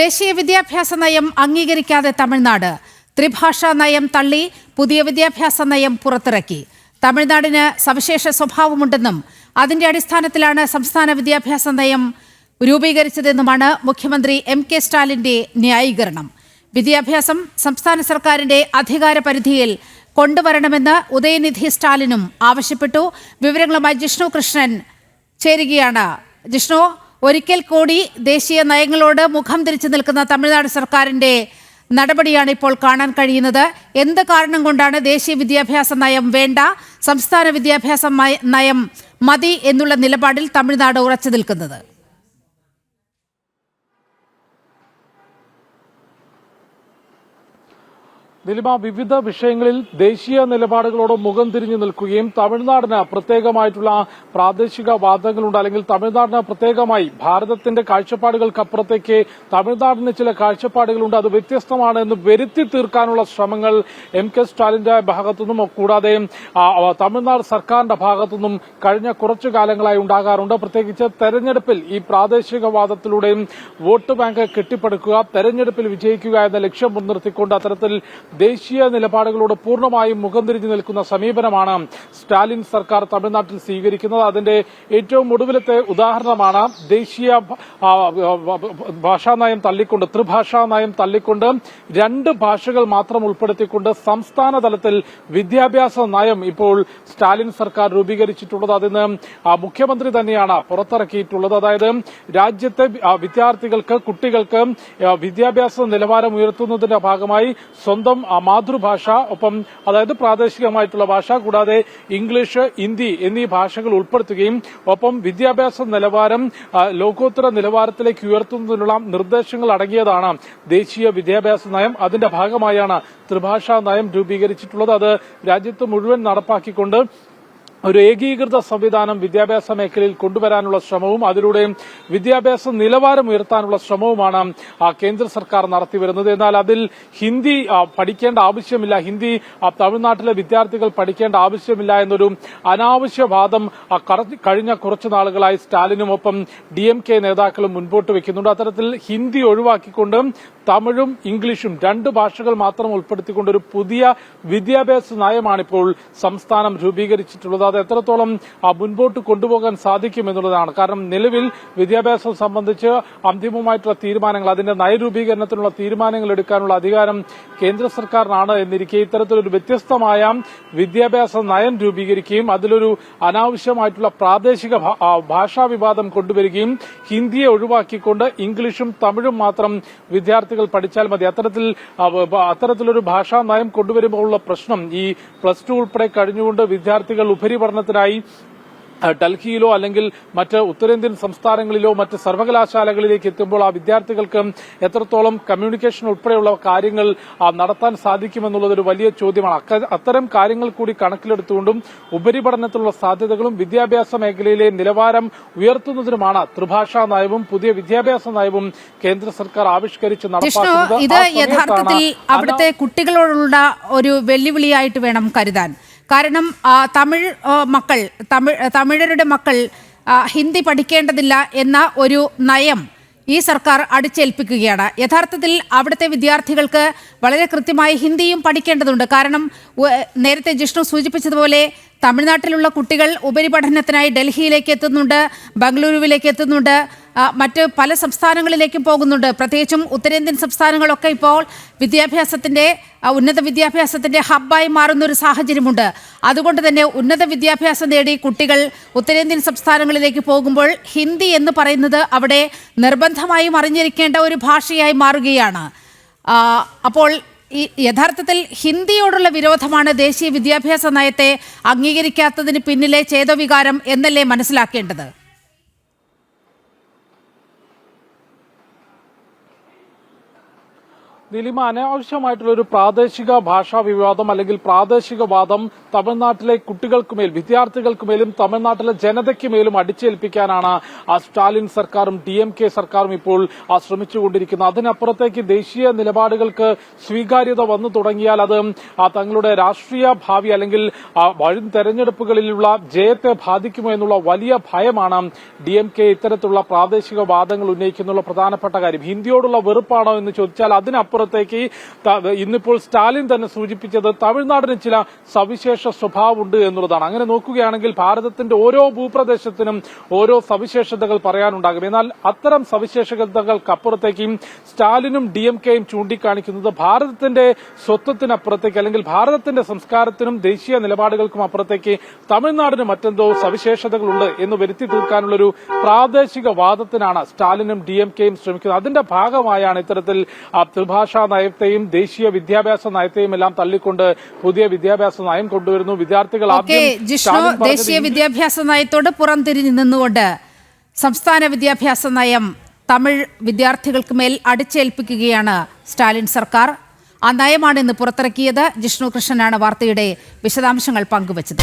ദേശീയ വിദ്യാഭ്യാസ നയം അംഗീകരിക്കാതെ തമിഴ്നാട്. ത്രിഭാഷാ നയം തള്ളി പുതിയ വിദ്യാഭ്യാസ നയം പുറത്തിറക്കി. തമിഴ്നാടിന് സവിശേഷ സ്വഭാവമുണ്ടെന്നും അതിന്റെ അടിസ്ഥാനത്തിലാണ് സംസ്ഥാന വിദ്യാഭ്യാസ നയം രൂപീകരിച്ചതെന്നുമാണ് മുഖ്യമന്ത്രി എം കെ സ്റ്റാലിന്റെ ന്യായീകരണം. വിദ്യാഭ്യാസം സംസ്ഥാന സർക്കാരിന്റെ അധികാര പരിധിയിൽ കൊണ്ടുവരണമെന്ന് ഉദയനിധി സ്റ്റാലിനും ആവശ്യപ്പെട്ടു. വിവരങ്ങളുമായി ജിഷ്ണു കൃഷ്ണൻ ചേരുകയാണ്. ജിഷ്ണു ഒരിക്കൽ കൂടി ദേശീയ നയങ്ങളോട് മുഖം തിരിച്ചു നിൽക്കുന്ന തമിഴ്നാട് സർക്കാരിന്റെ നടപടിയാണ് ഇപ്പോൾ കാണാൻ കഴിയുന്നത്. എന്ത് കാരണം കൊണ്ടാണ് ദേശീയ വിദ്യാഭ്യാസ നയം വേണ്ട സംസ്ഥാന വിദ്യാഭ്യാസ നയം മതി എന്നുള്ള നിലപാടിൽ തമിഴ്നാട് ഉറച്ചു നിൽക്കുന്നത്? നിലിമ വിവിധ വിഷയങ്ങളിൽ ദേശീയ നിലപാടുകളോട് മുഖം തിരിഞ്ഞു നിൽക്കുകയും തമിഴ്നാടിന് പ്രത്യേകമായിട്ടുള്ള പ്രാദേശിക വാദങ്ങളുണ്ട്. അല്ലെങ്കിൽ തമിഴ്നാടിന് പ്രത്യേകമായി ഭാരതത്തിന്റെ കാഴ്ചപ്പാടുകൾക്കപ്പുറത്തേക്ക് തമിഴ്നാടിന് ചില കാഴ്ചപ്പാടുകളുണ്ട്. അത് വ്യത്യസ്തമാണ് എന്ന് വരുത്തി തീർക്കാനുള്ള ശ്രമങ്ങൾ എം കെ സ്റ്റാലിന്റെ ഭാഗത്തുനിന്നും കൂടാതെ തമിഴ്നാട് സർക്കാരിന്റെ ഭാഗത്തുനിന്നും കഴിഞ്ഞ കുറച്ചു കാലങ്ങളായി ഉണ്ടാകാറുണ്ട്. പ്രത്യേകിച്ച് തെരഞ്ഞെടുപ്പിൽ ഈ പ്രാദേശികവാദത്തിലൂടെയും വോട്ട് ബാങ്ക് കെട്ടിപ്പടുക്കുക തെരഞ്ഞെടുപ്പിൽ വിജയിക്കുക എന്ന ലക്ഷ്യം മുൻനിർത്തിക്കൊണ്ട് അത്തരത്തിൽ ദേശീയ നിലപാടുകളോട് പൂർണമായും മുഖം തിരിഞ്ഞു നിൽക്കുന്ന സമീപനമാണ് സ്റ്റാലിൻ സർക്കാർ തമിഴ്നാട്ടിൽ സ്വീകരിക്കുന്നത്. അതിന്റെ ഏറ്റവും ഒടുവിലത്തെ ഉദാഹരണമാണ് ദേശീയ ഭാഷാ നയം തള്ളിക്കൊണ്ട് ത്രിഭാഷാ നയം തള്ളിക്കൊണ്ട് രണ്ട് ഭാഷകൾ മാത്രം ഉൾപ്പെടുത്തിക്കൊണ്ട് സംസ്ഥാന തലത്തിൽ വിദ്യാഭ്യാസ നയം ഇപ്പോൾ സ്റ്റാലിൻ സർക്കാർ രൂപീകരിച്ചിട്ടുള്ളത്. അതിന് മുഖ്യമന്ത്രി തന്നെയാണ് പുറത്തിറക്കിയിട്ടുള്ളത്. അതായത് രാജ്യത്തെ വിദ്യാർത്ഥികൾക്ക് കുട്ടികൾക്ക് വിദ്യാഭ്യാസ നിലവാരം ഉയർത്തുന്നതിന്റെ ഭാഗമായി സ്വന്തം മാതൃഭാഷ ഒപ്പം അതായത് പ്രാദേശികമായിട്ടുള്ള ഭാഷ കൂടാതെ ഇംഗ്ലീഷ് ഹിന്ദി എന്നീ ഭാഷകൾ ഉൾപ്പെടുത്തുകയും ഒപ്പം വിദ്യാഭ്യാസ നിലവാരം ലോകോത്തര നിലവാരത്തിലേക്ക് ഉയർത്തുന്നതിനുള്ള നിർദ്ദേശങ്ങൾ അടങ്ങിയതാണ് ദേശീയ വിദ്യാഭ്യാസ നയം. അതിന്റെ ഭാഗമായാണ് ത്രിഭാഷാ നയം രൂപീകരിച്ചിട്ടുള്ളത്. അത് രാജ്യത്ത് മുഴുവൻ നടപ്പാക്കിക്കൊണ്ട് ഒരു ഏകീകൃത സംവിധാനം വിദ്യാഭ്യാസ മേഖലയിൽ കൊണ്ടുവരാനുള്ള ശ്രമവും അതിലൂടെ വിദ്യാഭ്യാസ നിലവാരം ഉയർത്താനുള്ള ശ്രമവുമാണ് കേന്ദ്ര സർക്കാർ നടത്തിവരുന്നത്. എന്നാൽ അതിൽ ഹിന്ദി പഠിക്കേണ്ട ആവശ്യമില്ല. ഹിന്ദി തമിഴ്നാട്ടിലെ വിദ്യാർത്ഥികൾ പഠിക്കേണ്ട ആവശ്യമില്ല എന്നൊരു അനാവശ്യ വാദം കഴിഞ്ഞ കുറച്ചു നാളുകളായി സ്റ്റാലിനുമൊപ്പം ഡി എം കെ നേതാക്കളും മുൻപോട്ട് വെക്കുന്നുണ്ട്. അത്തരത്തിൽ ഹിന്ദി ഒഴിവാക്കിക്കൊണ്ട് തമിഴും ഇംഗ്ലീഷും രണ്ട് ഭാഷകൾ മാത്രം ഉൾപ്പെടുത്തിക്കൊണ്ട് ഒരു പുതിയ വിദ്യാഭ്യാസ നയമാണിപ്പോൾ സംസ്ഥാനം രൂപീകരിച്ചിട്ടുള്ളത്. അത് എത്രത്തോളം മുൻപോട്ട് കൊണ്ടുപോകാൻ സാധിക്കും എന്നുള്ളതാണ്. കാരണം നിലവിൽ വിദ്യാഭ്യാസം സംബന്ധിച്ച് അന്തിമമായിട്ടുള്ള തീരുമാനങ്ങൾ അതിന്റെ നയരൂപീകരണത്തിനുള്ള തീരുമാനങ്ങൾ എടുക്കാനുള്ള അധികാരം കേന്ദ്ര സർക്കാരിനാണ് എന്നിരിക്കെ ഇത്തരത്തിലൊരു വ്യത്യസ്തമായ വിദ്യാഭ്യാസ നയം രൂപീകരിക്കുകയും അതിലൊരു അനാവശ്യമായിട്ടുള്ള പ്രാദേശിക ഭാഷാ വിവാദം കൊണ്ടുവരികയും ഹിന്ദിയെ ഒഴിവാക്കിക്കൊണ്ട് ഇംഗ്ലീഷും തമിഴും മാത്രം വിദ്യാർത്ഥികൾ പഠിച്ചാൽ മതി. അത്തരത്തിൽ അത്തരത്തിലൊരു ഭാഷാ നയം കൊണ്ടുവരുമ്പോഴുള്ള പ്രശ്നം ഈ പ്ലസ് ടു ഉൾപ്പെടെ കഴിഞ്ഞുകൊണ്ട് വിദ്യാർത്ഥികൾ ഉപരിപഠനത്തിനായി ആ, ഡൽഹിയിലോ അല്ലെങ്കിൽ മറ്റ് ഉത്തരേന്ത്യൻ സംസ്ഥാനങ്ങളിലോ മറ്റ് സർവകലാശാലകളിലേക്ക് എത്തുമ്പോൾ ആ വിദ്യാർത്ഥികൾക്ക് എത്രത്തോളം കമ്മ്യൂണിക്കേഷൻ ഉൾപ്പെടെയുള്ള കാര്യങ്ങൾ നടത്താൻ സാധിക്കുമെന്നുള്ളത് ഒരു വലിയ ചോദ്യമാണ്. അത്തരം കാര്യങ്ങൾ കൂടി കണക്കിലെടുത്തുകൊണ്ടും ഉപരിപഠനത്തിലുള്ള സാധ്യതകളും വിദ്യാഭ്യാസ മേഖലയിലെ നിലവാരം ഉയർത്തുന്നതിനുമാണ് ത്രിഭാഷാ നയവും പുതിയ വിദ്യാഭ്യാസ നയവും കേന്ദ്ര സർക്കാർ ആവിഷ്കരിച്ച് നടപ്പാക്കുന്നത്. ഇത് യഥാർത്ഥത്തിൽ അവിടുത്തെ കുട്ടികളോടുള്ള ഒരു വെല്ലുവിളിയായിട്ട് വേണം കരുതാൻ. കാരണം തമിഴ് മക്കൾ തമിഴ് തമിഴരുടെ മക്കൾ ഹിന്ദി പഠിക്കേണ്ടതില്ല എന്ന ഒരു നയം ഈ സർക്കാർ അടിച്ചേൽപ്പിക്കുകയാണ്. യഥാർത്ഥത്തിൽ അവിടുത്തെ വിദ്യാർത്ഥികൾക്ക് വളരെ കൃത്യമായി ഹിന്ദിയും പഠിക്കേണ്ടതുണ്ട്. കാരണം നേരത്തെ ജിഷ്ണു സൂചിപ്പിച്ചതുപോലെ തമിഴ്നാട്ടിലുള്ള കുട്ടികൾ ഉപരിപഠനത്തിനായി ഡൽഹിയിലേക്ക് എത്തുന്നുണ്ട് ബംഗളൂരുവിലേക്ക് എത്തുന്നുണ്ട് മറ്റ് പല സംസ്ഥാനങ്ങളിലേക്കും പോകുന്നുണ്ട്. പ്രത്യേകിച്ചും ഉത്തരേന്ത്യൻ സംസ്ഥാനങ്ങളൊക്കെ ഇപ്പോൾ വിദ്യാഭ്യാസത്തിന്റെ ഉന്നത വിദ്യാഭ്യാസത്തിന്റെ ഹബ്ബായി മാറുന്ന ഒരു സാഹചര്യമുണ്ട്. അതുകൊണ്ട് തന്നെ ഉന്നത വിദ്യാഭ്യാസം നേടി കുട്ടികൾ ഉത്തരേന്ത്യൻ സംസ്ഥാനങ്ങളിലേക്ക് പോകുമ്പോൾ ഹിന്ദി എന്ന് പറയുന്നത് അവിടെ നിർബന്ധമായും അറിഞ്ഞിരിക്കേണ്ട ഒരു ഭാഷയായി മാറുകയാണ്. അപ്പോൾ ഈ യഥാർത്ഥത്തിൽ ഹിന്ദിയോടുള്ള വിരോധമാണ് ദേശീയ വിദ്യാഭ്യാസ നയത്തെ അംഗീകരിക്കാത്തതിന് പിന്നിലെ ചേതോവികാരം എന്നല്ലേ മനസ്സിലാക്കേണ്ടത്? നിലിമ അനാവശ്യമായിട്ടുള്ള ഒരു പ്രാദേശിക ഭാഷാ വിവാദം അല്ലെങ്കിൽ പ്രാദേശിക വാദം തമിഴ്നാട്ടിലെ കുട്ടികൾക്കുമേൽ വിദ്യാർത്ഥികൾക്കുമേലും തമിഴ്നാട്ടിലെ ജനതയ്ക്ക് മേലും അടിച്ചേൽപ്പിക്കാനാണ് ആ സ്റ്റാലിൻ സർക്കാരും ഡി എം കെ സർക്കാരും ഇപ്പോൾ ശ്രമിച്ചുകൊണ്ടിരിക്കുന്നത്. അതിനപ്പുറത്തേക്ക് ദേശീയ നിലപാടുകൾക്ക് സ്വീകാര്യത വന്നു തുടങ്ങിയാൽ അത് തങ്ങളുടെ രാഷ്ട്രീയ ഭാവി അല്ലെങ്കിൽ വരും തെരഞ്ഞെടുപ്പുകളിലുള്ള ജയത്തെ ബാധിക്കുമോ എന്നുള്ള വലിയ ഭയമാണ് ഡി എം കെ ഇത്തരത്തിലുള്ള പ്രാദേശിക വാദങ്ങൾ ഉന്നയിക്കുന്നുള്ള പ്രധാനപ്പെട്ട കാര്യം. ഹിന്ദിയോടുള്ള വെറുപ്പാണോ എന്ന് ചോദിച്ചാൽ അതിനപ്പുറത്തേക്ക് ഇന്നിപ്പോൾ സ്റ്റാലിൻ തന്നെ സൂചിപ്പിച്ചത് തമിഴ്നാടിന് ചില സവിശേഷ സ്വഭാവമുണ്ട് എന്നുള്ളതാണ്. അങ്ങനെ നോക്കുകയാണെങ്കിൽ ഭാരതത്തിന്റെ ഓരോ ഭൂപ്രദേശത്തിനും ഓരോ സവിശേഷതകൾ പറയാനുണ്ടാകും. എന്നാൽ അത്തരം സവിശേഷതകൾക്കപ്പുറത്തേക്കും സ്റ്റാലിനും ഡി എം കെയും ചൂണ്ടിക്കാണിക്കുന്നത് ഭാരതത്തിന്റെ സ്വത്വത്തിനപ്പുറത്തേക്ക് അല്ലെങ്കിൽ ഭാരതത്തിന്റെ സംസ്കാരത്തിനും ദേശീയ നിലപാടുകൾക്കും അപ്പുറത്തേക്ക് തമിഴ്നാടിന് മറ്റെന്തോ സവിശേഷതകളുണ്ട് എന്ന് വരുത്തി തീർക്കാനുള്ളൊരു പ്രാദേശിക വാദത്തിനാണ് സ്റ്റാലിനും ഡി എം കെയും ശ്രമിക്കുന്നത്. അതിന്റെ ഭാഗമായാണ് ഇത്തരത്തിൽ ആ, ത്രിഭാഷാ നയത്തെയും ദേശീയ വിദ്യാഭ്യാസ നയത്തെയും എല്ലാം തള്ളിക്കൊണ്ട് പുതിയ വിദ്യാഭ്യാസ നയം കൊണ്ടുവരുന്നു. വിദ്യാർത്ഥികൾ ആദ്യം ജിഷ്ണു ദേശീയ വിദ്യാഭ്യാസ നയത്തോട് പുറംതിരിഞ്ഞു നിന്നുകൊണ്ട് സംസ്ഥാന വിദ്യാഭ്യാസ നയം തമിഴ് വിദ്യാർത്ഥികൾക്ക് മേൽ അടിച്ചേൽപ്പിക്കുകയാണ് സ്റ്റാലിൻ സർക്കാർ. ആ നയമാണ് ഇന്ന് പുറത്തിറക്കിയത്. ജിഷ്ണു കൃഷ്ണനാണ് വാർത്തയുടെ വിശദാംശങ്ങൾ പങ്കുവച്ചത്.